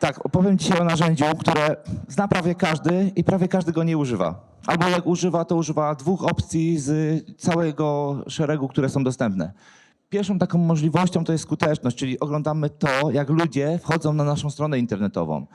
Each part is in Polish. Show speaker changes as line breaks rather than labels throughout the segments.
Tak, opowiem Ci o narzędziu, które zna prawie każdy i prawie każdy go nie używa. Albo jak używa, to używa dwóch opcji z całego szeregu, które są dostępne. Pierwszą taką możliwością to jest skuteczność, czyli oglądamy to, jak ludzie wchodzą na naszą stronę internetową.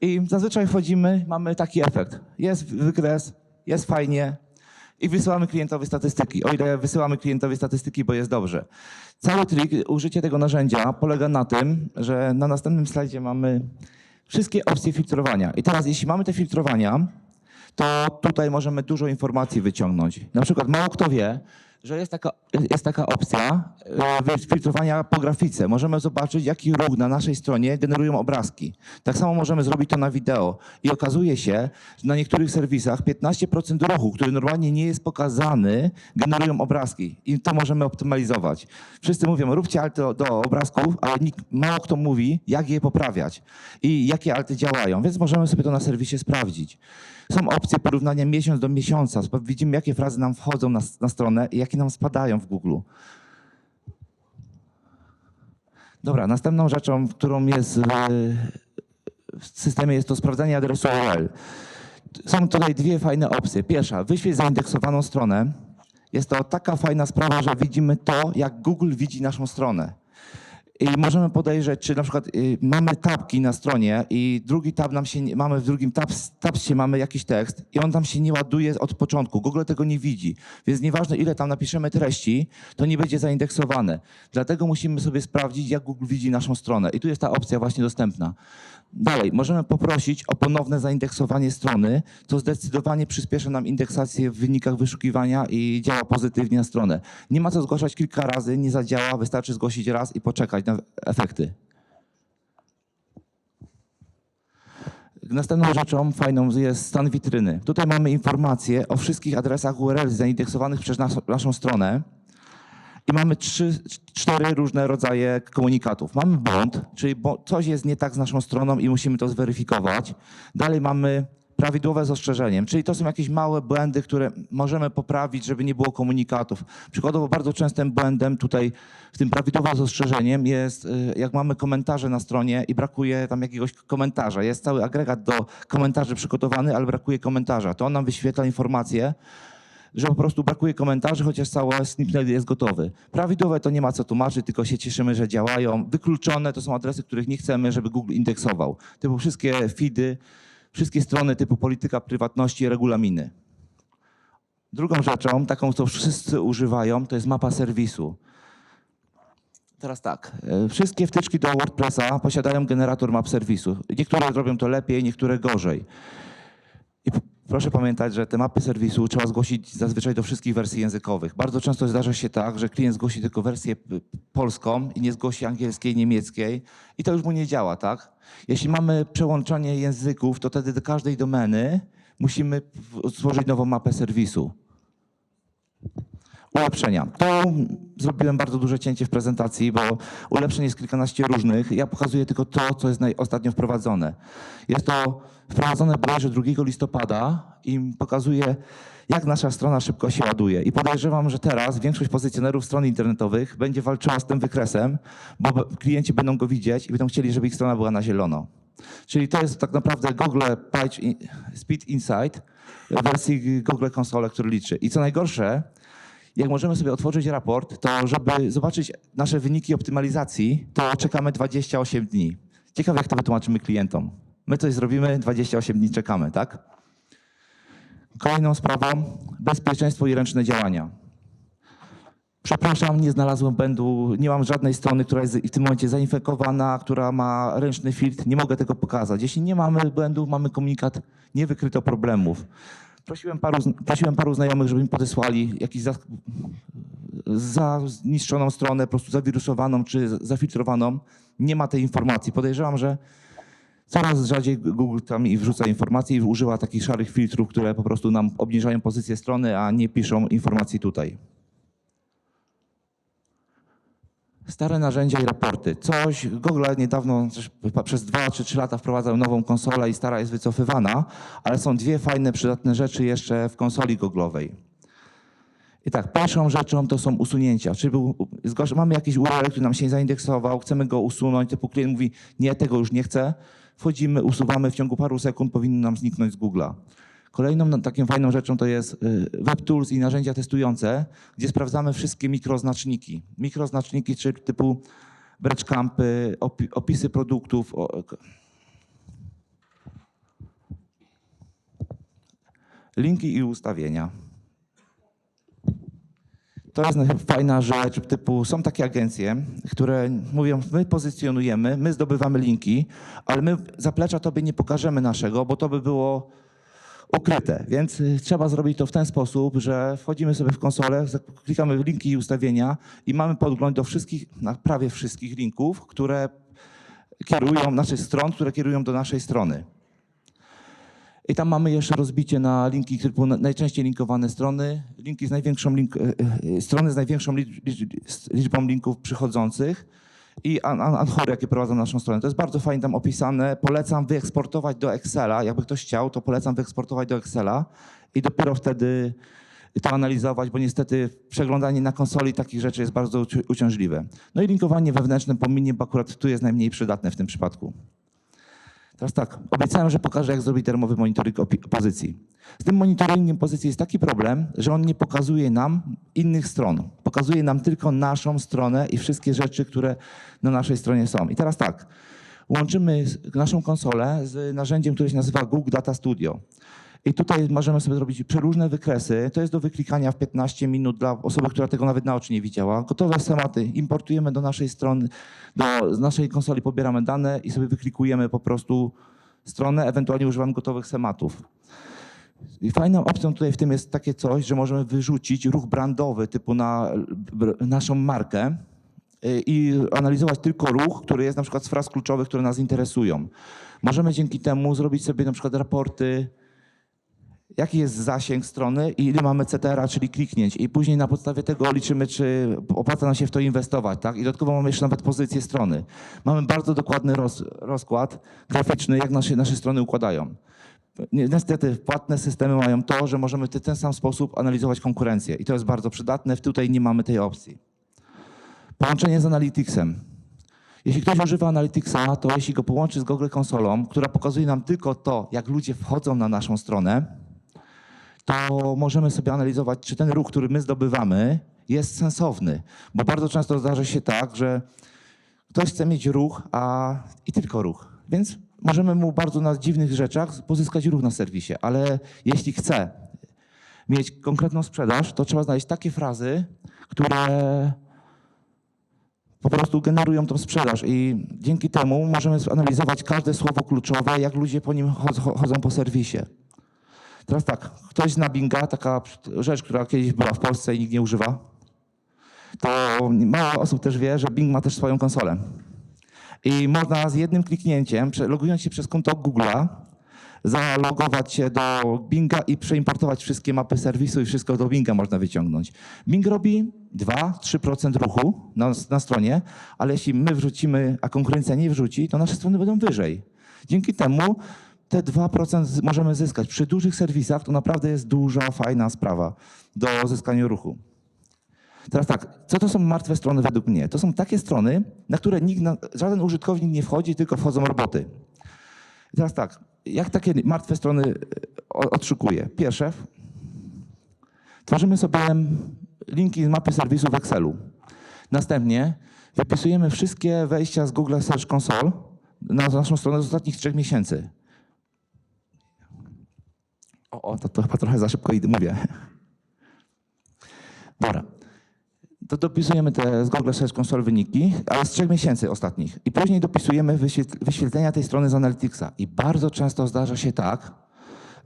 I zazwyczaj wchodzimy, mamy taki efekt. Jest wykres, jest fajnie, i wysyłamy klientowi statystyki. O ile wysyłamy klientowi statystyki, bo jest dobrze. Cały trik, użycie tego narzędzia polega na tym, że na następnym slajdzie mamy wszystkie opcje filtrowania. I teraz, jeśli mamy te filtrowania, to tutaj możemy dużo informacji wyciągnąć. Na przykład mało kto wie, że jest taka, jest taka opcja e, filtrowania po grafice. Możemy zobaczyć, jaki ruch na naszej stronie generują obrazki. Tak samo możemy zrobić to na wideo. I okazuje się, że na niektórych serwisach 15% ruchu, który normalnie nie jest pokazany, generują obrazki. I to możemy optymalizować. Wszyscy mówią, róbcie alty do, obrazków, ale nikt, mało kto mówi, jak je poprawiać i jakie alty działają. Więc możemy sobie to na serwisie sprawdzić. Są opcje porównania miesiąc do miesiąca. Widzimy, jakie frazy nam wchodzą na, na stronę i jakie nam spadają w Google. Dobra, następną rzeczą, którą jest w, systemie, jest to sprawdzanie adresu URL. Są tutaj dwie fajne opcje. Pierwsza, wyświeć zaindeksowaną stronę. Jest to taka fajna sprawa, że widzimy to, jak Google widzi naszą stronę. I możemy podejrzeć, czy na przykład y, mamy tabki na stronie i drugi tab nam się, mamy w drugim tabs, tabsie mamy jakiś tekst i on tam się nie ładuje od początku. Google tego nie widzi. Więc nieważne ile tam napiszemy treści, to nie będzie zaindeksowane. Dlatego musimy sobie sprawdzić, jak Google widzi naszą stronę. I tu jest ta opcja właśnie dostępna. Dalej, możemy poprosić o ponowne zaindeksowanie strony, co zdecydowanie przyspieszy nam indeksację w wynikach wyszukiwania i działa pozytywnie na stronę. Nie ma co zgłaszać kilka razy, nie zadziała, wystarczy zgłosić raz i poczekać na efekty. Następną rzeczą fajną jest stan witryny. Tutaj mamy informacje o wszystkich adresach URL zaindeksowanych przez nas, naszą stronę. I mamy trzy, cztery różne rodzaje komunikatów. Mamy błąd, czyli bo coś jest nie tak z naszą stroną i musimy to zweryfikować. Dalej mamy prawidłowe z ostrzeżeniem, czyli to są jakieś małe błędy, które możemy poprawić, żeby nie było komunikatów. Przykładowo bardzo częstym błędem tutaj w tym prawidłowym z ostrzeżeniem jest, y, jak mamy komentarze na stronie i brakuje tam jakiegoś komentarza. Jest cały agregat do komentarzy przygotowany, ale brakuje komentarza. To on nam wyświetla informację, że po prostu brakuje komentarzy, chociaż cały snippet jest gotowy. Prawidłowe to nie ma co tłumaczyć, tylko się cieszymy, że działają. Wykluczone to są adresy, których nie chcemy, żeby Google indeksował. Typu wszystkie feedy, wszystkie strony typu polityka prywatności, regulaminy. Drugą rzeczą, taką, co wszyscy używają, to jest mapa serwisu. Teraz tak, e, wszystkie wtyczki do WordPressa posiadają generator map serwisu. Niektóre robią to lepiej, niektóre gorzej. I proszę pamiętać, że te mapy serwisu trzeba zgłosić zazwyczaj do wszystkich wersji językowych. Bardzo często zdarza się tak, że klient zgłosi tylko wersję polską i nie zgłosi angielskiej, niemieckiej i to już mu nie działa, tak? Jeśli mamy przełączanie języków, to wtedy do każdej domeny musimy stworzyć nową mapę serwisu. Ulepszenia. Tu zrobiłem bardzo duże cięcie w prezentacji, bo ulepszeń jest kilkanaście różnych. Ja pokazuję tylko to, co jest ostatnio wprowadzone. Jest to wprowadzone bodajże 2 listopada i pokazuje, jak nasza strona szybko się ładuje. I podejrzewam, że teraz większość pozycjonerów stron internetowych będzie walczyła z tym wykresem, bo klienci będą go widzieć i będą chcieli, żeby ich strona była na zielono. Czyli to jest tak naprawdę Google Page Speed Insight w wersji Google Console, który liczy. I co najgorsze, jak możemy sobie otworzyć raport, to żeby zobaczyć nasze wyniki optymalizacji, to czekamy 28 dni. Ciekawe, jak to wytłumaczymy klientom. My coś zrobimy, 28 dni czekamy, tak? Kolejną sprawą bezpieczeństwo i ręczne działania. Przepraszam, nie znalazłem błędu, nie mam żadnej strony, która jest w tym momencie zainfekowana, która ma ręczny filtr, nie mogę tego pokazać. Jeśli nie mamy błędu, mamy komunikat, nie wykryto problemów. Prosiłem paru, prosiłem paru znajomych, żeby mi podesłali jakiś za, za zniszczoną stronę, po prostu zawirusowaną czy zafiltrowaną. Nie ma tej informacji. Podejrzewam, że coraz rzadziej Google tam i wrzuca informacje i używa takich szarych filtrów, które po prostu nam obniżają pozycję strony, a nie piszą informacji tutaj. Stare narzędzia i raporty. Coś, Google niedawno, przez dwa czy trzy lata wprowadzał nową konsolę i stara jest wycofywana, ale są dwie fajne, przydatne rzeczy jeszcze w konsoli Google'owej. I tak, pierwszą rzeczą to są usunięcia. Czyli był, mamy jakiś URL, który nam się nie zaindeksował, chcemy go usunąć, typu klient mówi, nie, tego już nie chcę. Wchodzimy, usuwamy, w ciągu paru sekund powinno nam zniknąć z Google'a. Kolejną no, taką fajną rzeczą to jest y, WebTools i narzędzia testujące, gdzie sprawdzamy wszystkie mikroznaczniki. Mikroznaczniki, czyli typu breadcampy, opi- opisy produktów, linki i ustawienia. To jest fajna rzecz, typu są takie agencje, które mówią, my pozycjonujemy, my zdobywamy linki, ale my zaplecza tobie nie pokażemy naszego, bo to by było ukryte. Więc y, trzeba zrobić to w ten sposób, że wchodzimy sobie w konsolę, klikamy w linki i ustawienia i mamy podgląd do wszystkich, prawie wszystkich linków, które kierują, naszych stron, które kierują do naszej strony. I tam mamy jeszcze rozbicie na linki typu na- najczęściej linkowane strony, linki z największą link, e, e, strony z największą lic- lic- liczbą linków przychodzących i an- an- anchory, jakie prowadzą naszą stronę. To jest bardzo fajnie tam opisane. Polecam wyeksportować do Excela. Jakby ktoś chciał, to polecam wyeksportować do Excela i dopiero wtedy to analizować, bo niestety przeglądanie na konsoli takich rzeczy jest bardzo uci- uciążliwe. No i linkowanie wewnętrzne pominie, bo akurat tu jest najmniej przydatne w tym przypadku. Teraz tak, obiecałem, że pokażę, jak zrobić termowy monitoring pozycji. Z tym monitoringiem pozycji jest taki problem, że on nie pokazuje nam innych stron. Pokazuje nam tylko naszą stronę i wszystkie rzeczy, które na naszej stronie są. I teraz tak, łączymy naszą konsolę z narzędziem, które się nazywa Google Data Studio. I tutaj możemy sobie zrobić przeróżne wykresy. To jest do wyklikania w 15 minut dla osoby, która tego nawet na oczy nie widziała. Gotowe schematy importujemy do naszej strony, do, naszej konsoli pobieramy dane i sobie wyklikujemy po prostu stronę, ewentualnie używamy gotowych schematów. I fajną opcją tutaj w tym jest takie coś, że możemy wyrzucić ruch brandowy typu na naszą markę y, i analizować tylko ruch, który jest na przykład z fraz kluczowych, które nas interesują. Możemy dzięki temu zrobić sobie na przykład raporty, jaki jest zasięg strony i ile mamy CTR, czyli kliknięć. I później na podstawie tego liczymy, czy opłaca nam się w to inwestować. Tak? I dodatkowo mamy jeszcze nawet pozycję strony. Mamy bardzo dokładny roz, rozkład graficzny, jak nasze, nasze strony układają. Nie- Niestety płatne systemy mają to, że możemy w ten sam sposób analizować konkurencję i to jest bardzo przydatne. Tutaj nie mamy tej opcji. Połączenie z Analyticsem. Jeśli ktoś używa Analyticsa, to jeśli go połączy z Google konsolą, która pokazuje nam tylko to, jak ludzie wchodzą na naszą stronę, to możemy sobie analizować, czy ten ruch, który my zdobywamy, jest sensowny. Bo bardzo często zdarza się tak, że ktoś chce mieć ruch, a i tylko ruch. Więc możemy mu bardzo na dziwnych rzeczach pozyskać ruch na serwisie, ale jeśli chce mieć konkretną sprzedaż, to trzeba znaleźć takie frazy, które po prostu generują tą sprzedaż i dzięki temu możemy analizować każde słowo kluczowe, jak ludzie po nim chodzą, po serwisie. Teraz tak, ktoś zna Binga, taka rzecz, która kiedyś była w Polsce i nikt nie używa, to mało osób też wie, że Bing ma też swoją konsolę. I można z jednym kliknięciem, logując się przez konto Google'a, zalogować się do Binga i przeimportować wszystkie mapy serwisu i wszystko do Binga można wyciągnąć. Bing robi 2-3% ruchu na, na stronie, ale jeśli my wrzucimy, a konkurencja nie wrzuci, to nasze strony będą wyżej. Dzięki temu te 2% z- możemy zyskać. Przy dużych serwisach to naprawdę jest duża, fajna sprawa do zyskania ruchu. Teraz tak, co to są martwe strony według mnie? To są takie strony, na które nikt, żaden użytkownik nie wchodzi, tylko wchodzą roboty. Teraz tak, jak takie martwe strony e, o- odszukuje? Pierwsze, tworzymy sobie linki z mapy serwisu w Excelu. Następnie wypisujemy wszystkie wejścia z Google Search Console na naszą stronę z ostatnich trzech miesięcy. O, o to, to chyba trochę za szybko mówię. Dobra. To dopisujemy te z Google Search Console wyniki, ale z trzech miesięcy ostatnich. I później dopisujemy wyświetl- wyświetlenia tej strony z Analyticsa. I bardzo często zdarza się tak,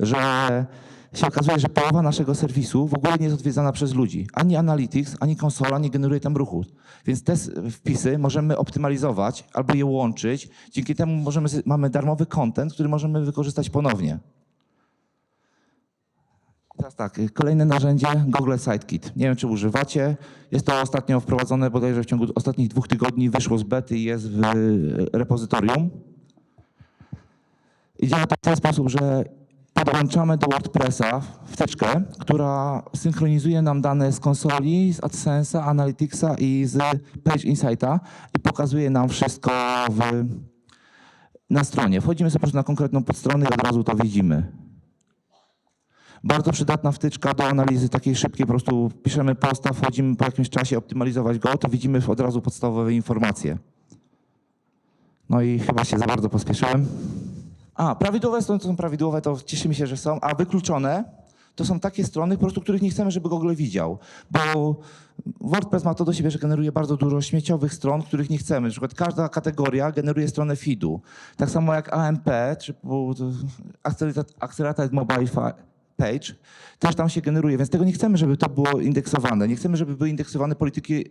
że się okazuje, że połowa naszego serwisu w ogóle nie jest odwiedzana przez ludzi. Ani Analytics, ani konsola nie generuje tam ruchu. Więc te wpisy możemy optymalizować albo je łączyć. Dzięki temu możemy, mamy darmowy content, który możemy wykorzystać ponownie. Teraz tak, kolejne narzędzie Google Sitekit. Nie wiem, czy używacie. Jest to ostatnio wprowadzone, bodajże w ciągu ostatnich dwóch tygodni wyszło z bety i jest w y, repozytorium. I działa to w ten sposób, że podłączamy do WordPressa wtyczkę, która synchronizuje nam dane z konsoli, z AdSense'a, Analyticsa i z Page Insighta i pokazuje nam wszystko w, na stronie. Wchodzimy sobie na konkretną podstronę i od razu to widzimy. Bardzo przydatna wtyczka do analizy takiej szybkiej, po prostu piszemy posta, wchodzimy po jakimś czasie optymalizować go, to widzimy od razu podstawowe informacje. No i chyba się za bardzo pospieszyłem. A, prawidłowe strony to są prawidłowe, to cieszymy się, że są, a wykluczone to są takie strony, po prostu których nie chcemy, żeby Google widział, bo WordPress ma to do siebie, że generuje bardzo dużo śmieciowych stron, których nie chcemy. Na przykład każda kategoria generuje stronę feedu. Tak samo jak AMP, czy Accelerated Mobile Page, też tam się generuje, więc tego nie chcemy, żeby to było indeksowane. Nie chcemy, żeby były indeksowane polityki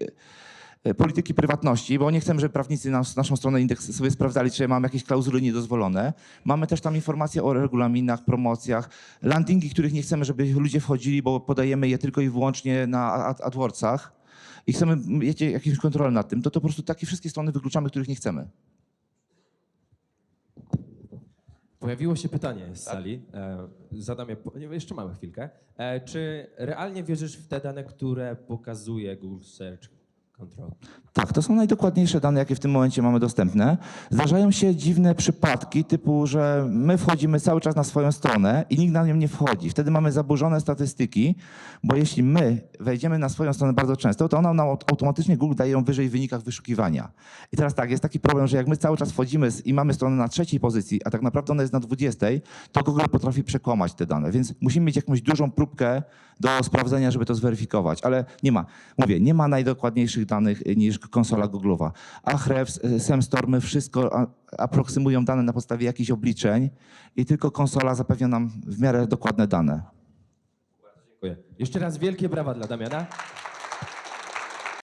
e, polityki prywatności, bo nie chcemy, żeby prawnicy nas, naszą stronę indeks sobie sprawdzali, czy mamy jakieś klauzule niedozwolone. Mamy też tam informacje o regulaminach, promocjach, landingi, których nie chcemy, żeby ludzie wchodzili, bo podajemy je tylko i wyłącznie na Ad- AdWordsach i chcemy mieć jakąś kontrolę nad tym. To, to po prostu takie wszystkie strony wykluczamy, których nie chcemy.
Pojawiło się pytanie z sali. E, zadam je, po- nie, jeszcze mamy chwilkę. E, czy realnie wierzysz w te dane, które pokazuje Google Search?
Tak, to są najdokładniejsze dane, jakie w tym momencie mamy dostępne. Zdarzają się dziwne przypadki, typu, że my wchodzimy cały czas na swoją stronę i nikt na nią nie wchodzi. Wtedy mamy zaburzone statystyki, bo jeśli my wejdziemy na swoją stronę bardzo często, to ona nam aut- automatycznie Google daje ją wyżej w wynikach wyszukiwania. I teraz tak, jest taki problem, że jak my cały czas wchodzimy i mamy stronę na trzeciej pozycji, a tak naprawdę ona jest na dwudziestej, to Google potrafi przekłamać te dane. Więc musimy mieć jakąś dużą próbkę do sprawdzenia, żeby to zweryfikować. Ale nie ma, mówię, nie ma najdokładniejszych danych niż konsola Google'owa. Ahrefs, y, SemStormy, wszystko aproksymują dane na podstawie jakichś obliczeń i tylko konsola zapewnia nam w miarę dokładne dane.
Dziękuję. Jeszcze raz wielkie brawa dla Damiana.